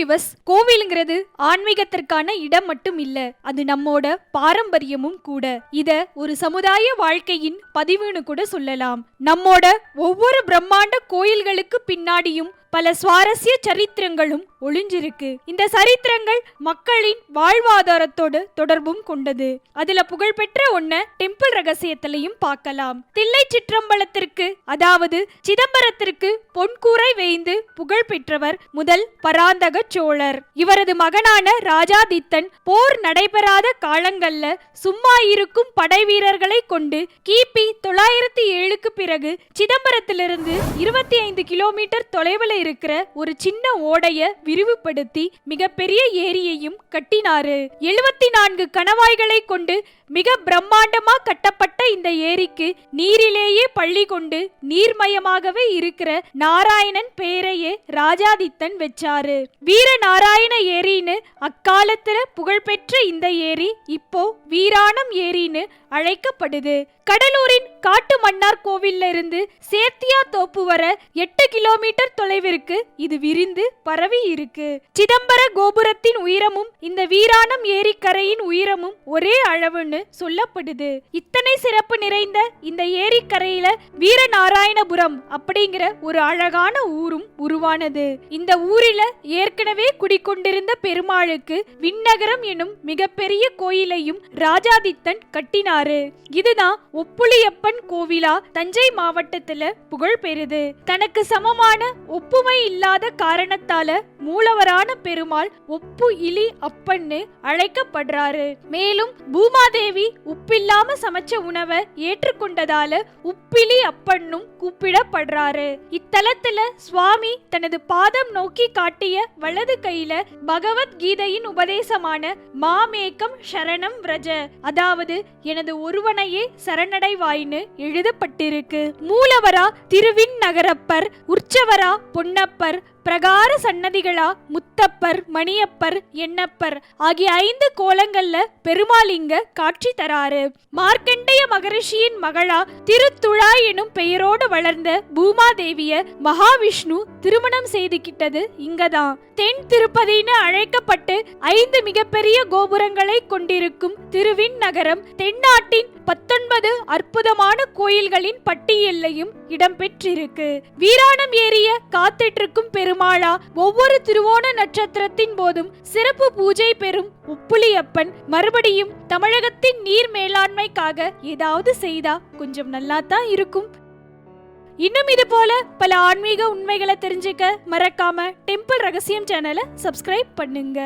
விவஸ் கோவிலுங்கிறது ஆன்மீகத்திற்கான இடம் மட்டும் இல்ல அது நம்மோட பாரம்பரியமும் கூட. இத ஒரு சமுதாய வாழ்க்கையின் பதிவுன்னு கூட சொல்லலாம். நம்மோட ஒவ்வொரு பிரம்மாண்ட கோயில்களுக்கு பின்னாடியும் பல சுவாரஸ்ய சரித்திரங்களும் ஒளிஞ்சிருக்கு. இந்த சரித்திரங்கள் மக்களின் வாழ்வாதாரத்தோடு தொடர்பும் கொண்டது. அதுல புகழ்பெற்ற ஒன்ன டெம்பிள் ரகசியத்திலையும் பார்க்கலாம். தில்லை சிற்றம்பலத்திற்கு அதாவது சிதம்பரத்திற்கு பொன்கூரை வேய்ந்து புகழ் பெற்றவர் முதல் பராந்தக சோழர். இவரது மகனான ராஜாதித்தன் போர் நடைபெறாத காலங்கள்ல சும்மா இருக்கும் படை வீரர்களை கொண்டு கிபி தொள்ளாயிரத்தி ஏழுக்கு பிறகு சிதம்பரத்திலிருந்து இருபத்தி ஐந்து கிலோமீட்டர் தொலைவில் இருக்கிற ஒரு சின்ன ஓடைய விரிவுபடுத்தி மிகப்பெரிய ஏரியையும் கட்டினாரு. எழுபத்தி நான்கு கணவாய்களை கொண்டு மிக பிரம்மாண்டமா கட்டப்பட்ட இந்த ஏரிக்கு நீரிலேயே பள்ளி கொண்டு நீர்மயமாகவே இருக்கிற நாராயணன் பெயரையே ராஜாதித்தன் வச்சாரு. வீர நாராயண ஏரின்னு அக்காலத்துல புகழ்பெற்ற இந்த ஏரி இப்போ வீராணம் ஏரின்னு அழைக்கப்படுது. கடலூரின் காட்டு மன்னார் கோவில்ல இருந்து சேர்த்தியா தோப்பு வர எட்டு கிலோமீட்டர் தொலைவிற்கு இது விரிந்து பரவி இருக்கு. சிதம்பர கோபுரத்தின் உயரமும் இந்த வீராணம் ஏரிக்கரையின் உயரமும் ஒரே அளவுன்னு சொல்லப்படுது. இத்தனை சிறப்பு நிறைந்த இந்த ஏரிக்கரையில வீரநாராயணபுரம் அப்படிங்கிற ஒரு அழகான ஊரும் உருவானது. இந்த ஊரில ஏற்கனவே குடிக்கொண்டிருந்த பெருமாளுக்கு விண்ணகரம் எனும் மிகப்பெரிய கோயிலையும் ராஜாதித்தன் கட்டினாரு. இதுதான் ஒப்புளியப்பன் கோவிலா தஞ்சை மாவட்டத்துல புகழ் பெறுது தனக்கு சமமான ஒப்புமை இல்லாத காரணத்தால மூலவரான பெருமாள் ஒப்பு இலி அப்பன்னு அழைக்கப்படுறாரு. மேலும் பூமாதேவி உப்பில்லாம சமைச்ச உணவை ஏற்றுக்கொண்டதால உப்பிலி அப்பன்னும் கூப்பிடப்படுறாரு. இத்தலத்துல சுவாமி தனது பாதம் நோக்கி காட்டிய வலது கையில பகவத்கீதையின் உபதேசமான மாமேக்கம் சரணம் விரஜ. அதாவது எனது ஒருவனையே சரணடைவாயின்னு எழுதப்பட்டிருக்கு. மூலவரா திருவின் நகரப்பர் உற்சவரா பொன்னப்பர் பிரகார சன்னதிகளா முத்தப்பர் மணியப்பர் எண்ணப்பர் ஆகிய ஐந்து கோலங்கள்ல பெருமாள் இங்க காட்சி தராரு. மார்க்கண்டேய மகரிஷியின் மகளா திருத்துழா எனும் பெயரோடு வளர்ந்த பூமாதேவிய மகாவிஷ்ணு திருமணம் செய்துகிட்டது இங்கதான். தென் திருப்பதின்னு அழைக்கப்பட்டு ஐந்து மிகப்பெரிய கோபுரங்களை கொண்டிருக்கும் திருவின் நகரம் தென்னாட்டின் பத்தொன்பது அற்புதமான கோயில்களின் பட்டியலையும் இடம்பெற்றிருக்கு. வீராணம் ஏறிய காத்திட்டிருக்கும் பெருமாளா ஒவ்வொரு திருவோண நட்சத்திரத்தின் போதும் சிறப்பு பூஜை பெறும் உப்புளியப்பன் மறுபடியும் தமிழகத்தின் நீர் மேலாண்மைக்காக ஏதாவது செய்தா கொஞ்சம் நல்லா தான் இருக்கும். இன்னும் இது போல பல ஆன்மீக உண்மைகளை தெரிஞ்சுக்க மறக்காம டெம்பிள் ரகசியம் சேனலை சப்ஸ்கிரைப் பண்ணுங்க.